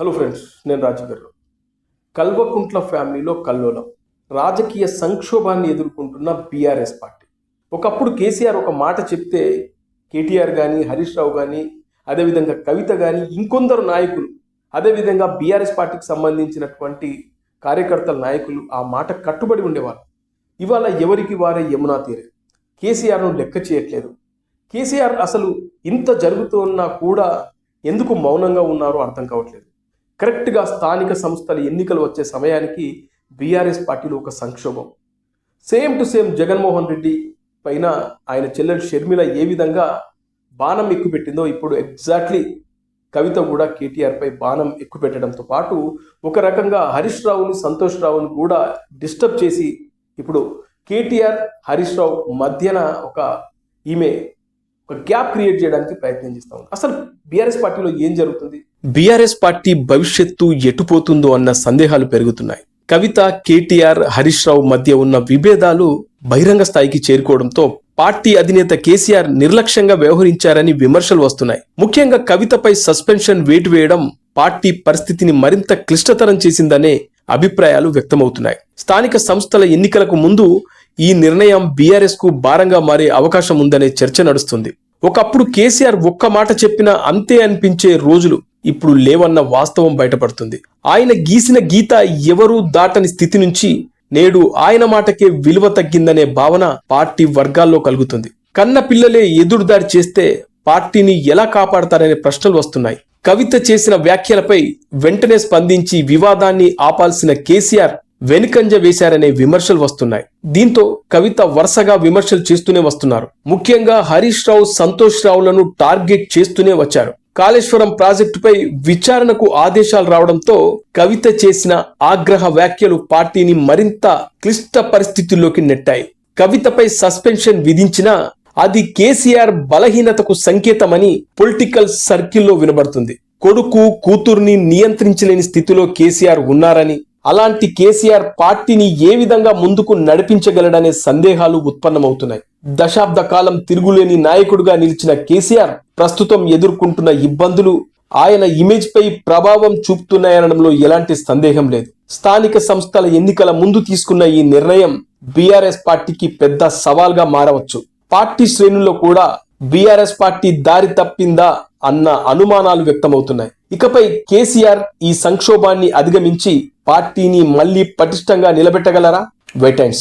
Hello friends నేను రాజుగారు కల్వకుంట్ల ఫ్యామిలీలో కల్లోలం. రాజకీయ సంక్షోభాన్ని ఎదుర్కొంటున్న బీఆర్ఎస్ పార్టీ. ఒకప్పుడు కేసీఆర్ ఒక మాట చెప్తే కేటీఆర్ కానీ హరీష్ రావు కానీ అదేవిధంగా కవిత కానీ ఇంకొందరు నాయకులు అదేవిధంగా బీఆర్ఎస్ పార్టీకి సంబంధించినటువంటి కార్యకర్తల నాయకులు ఆ మాట కట్టుబడి ఉండేవారు. ఇవాళ ఎవరికి వారే యమునా తీరే. కేసీఆర్ను లెక్క చేయట్లేదు. కేసీఆర్ అసలు ఇంత జరుగుతున్నా కూడా ఎందుకు మౌనంగా ఉన్నారో అర్థం కావట్లేదు. కరెక్ట్గా స్థానిక సంస్థల ఎన్నికలు వచ్చే సమయానికి బీఆర్ఎస్ పార్టీలో ఒక సంక్షోభం. Same to same Jaganmohan Reddy పైన ఆయన చెల్లెలు షర్మిల ఏ విధంగా బాణం ఎక్కుపెట్టిందో ఇప్పుడు ఎగ్జాక్ట్లీ కవిత కూడా కేటీఆర్పై బాణం ఎక్కుపెట్టడంతో పాటు ఒక రకంగా హరీష్ రావుని సంతోష్ రావుని కూడా డిస్టర్బ్ చేసి ఇప్పుడు కేటీఆర్ హరీష్ రావు మధ్యన ఒక ఈమె ఒక గ్యాప్ క్రియేట్ చేయడానికి ప్రయత్నం చేస్తాం ఉంది అసలు బీఆర్ఎస్ పార్టీలో ఏం జరుగుతుంది? బీఆర్ఎస్ పార్టీ భవిష్యత్తు ఎటుపోతుందో అన్న సందేహాలు పెరుగుతున్నాయి. కవిత కేటీఆర్ హరీష్ రావు మధ్య ఉన్న విభేదాలు బహిరంగ స్థాయికి చేరుకోవడంతో పార్టీ అధినేత కేసీఆర్ నిర్లక్ష్యంగా వ్యవహరించారని విమర్శలు వస్తున్నాయి. ముఖ్యంగా కవితపై సస్పెన్షన్ వేటు వేయడం పార్టీ పరిస్థితిని మరింత క్లిష్టతరం చేసిందనే అభిప్రాయాలు వ్యక్తమవుతున్నాయి. స్థానిక సంస్థల ఎన్నికలకు ముందు ఈ నిర్ణయం బీఆర్ఎస్కు భారంగా మారే అవకాశం ఉందనే చర్చ నడుస్తుంది. ఒకప్పుడు కేసీఆర్ ఒక్క మాట చెప్పినా అంతే అనిపించే రోజులు ఇప్పుడు లేవన్న వాస్తవం బయటపడుతుంది. ఆయన గీసిన గీత ఎవరూ దాటని స్థితి నుంచి నేడు ఆయన మాటకే విలువ తగ్గిందనే భావన పార్టీ వర్గాల్లో కలుగుతుంది. కన్న పిల్లలే ఎదురుదారి చేస్తే పార్టీని ఎలా కాపాడతారనే ప్రశ్నలు వస్తున్నాయి. కవిత చేసిన వ్యాఖ్యలపై వెంటనే స్పందించి వివాదాన్ని ఆపాల్సిన కేసీఆర్ వెనుకంజ వేశారనే విమర్శలు వస్తున్నాయి. దీంతో కవిత వరుసగా విమర్శలు చేస్తూనే వస్తున్నారు. ముఖ్యంగా హరీష్ రావు సంతోష్ రావులను టార్గెట్ చేస్తూనే వచ్చారు. కాళేశ్వరం ప్రాజెక్టుపై విచారణకు ఆదేశాలు రావడంతో కవిత చేసిన ఆగ్రహ వ్యాఖ్యలు పార్టీని మరింత క్లిష్ట పరిస్థితుల్లోకి నెట్టాయి. కవితపై సస్పెన్షన్ విధించినా అది కేసీఆర్ బలహీనతకు సంకేతమని పొలిటికల్ సర్కిల్లో వినబడుతుంది. కొడుకు కూతుర్ని నియంత్రించలేని స్థితిలో కేసీఆర్ ఉన్నారని అలాంటి కేసీఆర్ పార్టీని ఏ విధంగా ముందుకు నడిపించగలడనే సందేహాలు ఉత్పన్నమవుతున్నాయి. దశాబ్ద కాలం తిరుగులేని నాయకుడుగా నిలిచిన కేసీఆర్ ప్రస్తుతం ఎదుర్కొంటున్న ఇబ్బందులు ఆయన ఇమేజ్ పై ప్రభావం చూపుతున్నాయనడంలో ఎలాంటి సందేహం లేదు. స్థానిక సంస్థల ఎన్నికల ముందు తీసుకున్న ఈ నిర్ణయం బీఆర్ఎస్ పార్టీకి పెద్ద సవాల్గా మారవచ్చు. పార్టీ శ్రేణుల్లో కూడా బీఆర్ఎస్ పార్టీ దారి తప్పిందా అన్న అనుమానాలు వ్యక్తమవుతున్నాయి. ఇకపై కేసీఆర్ ఈ సంక్షోభాన్ని అధిగమించి పార్టీని మళ్ళీ పటిష్టంగా నిలబెట్టగలరా? Wait and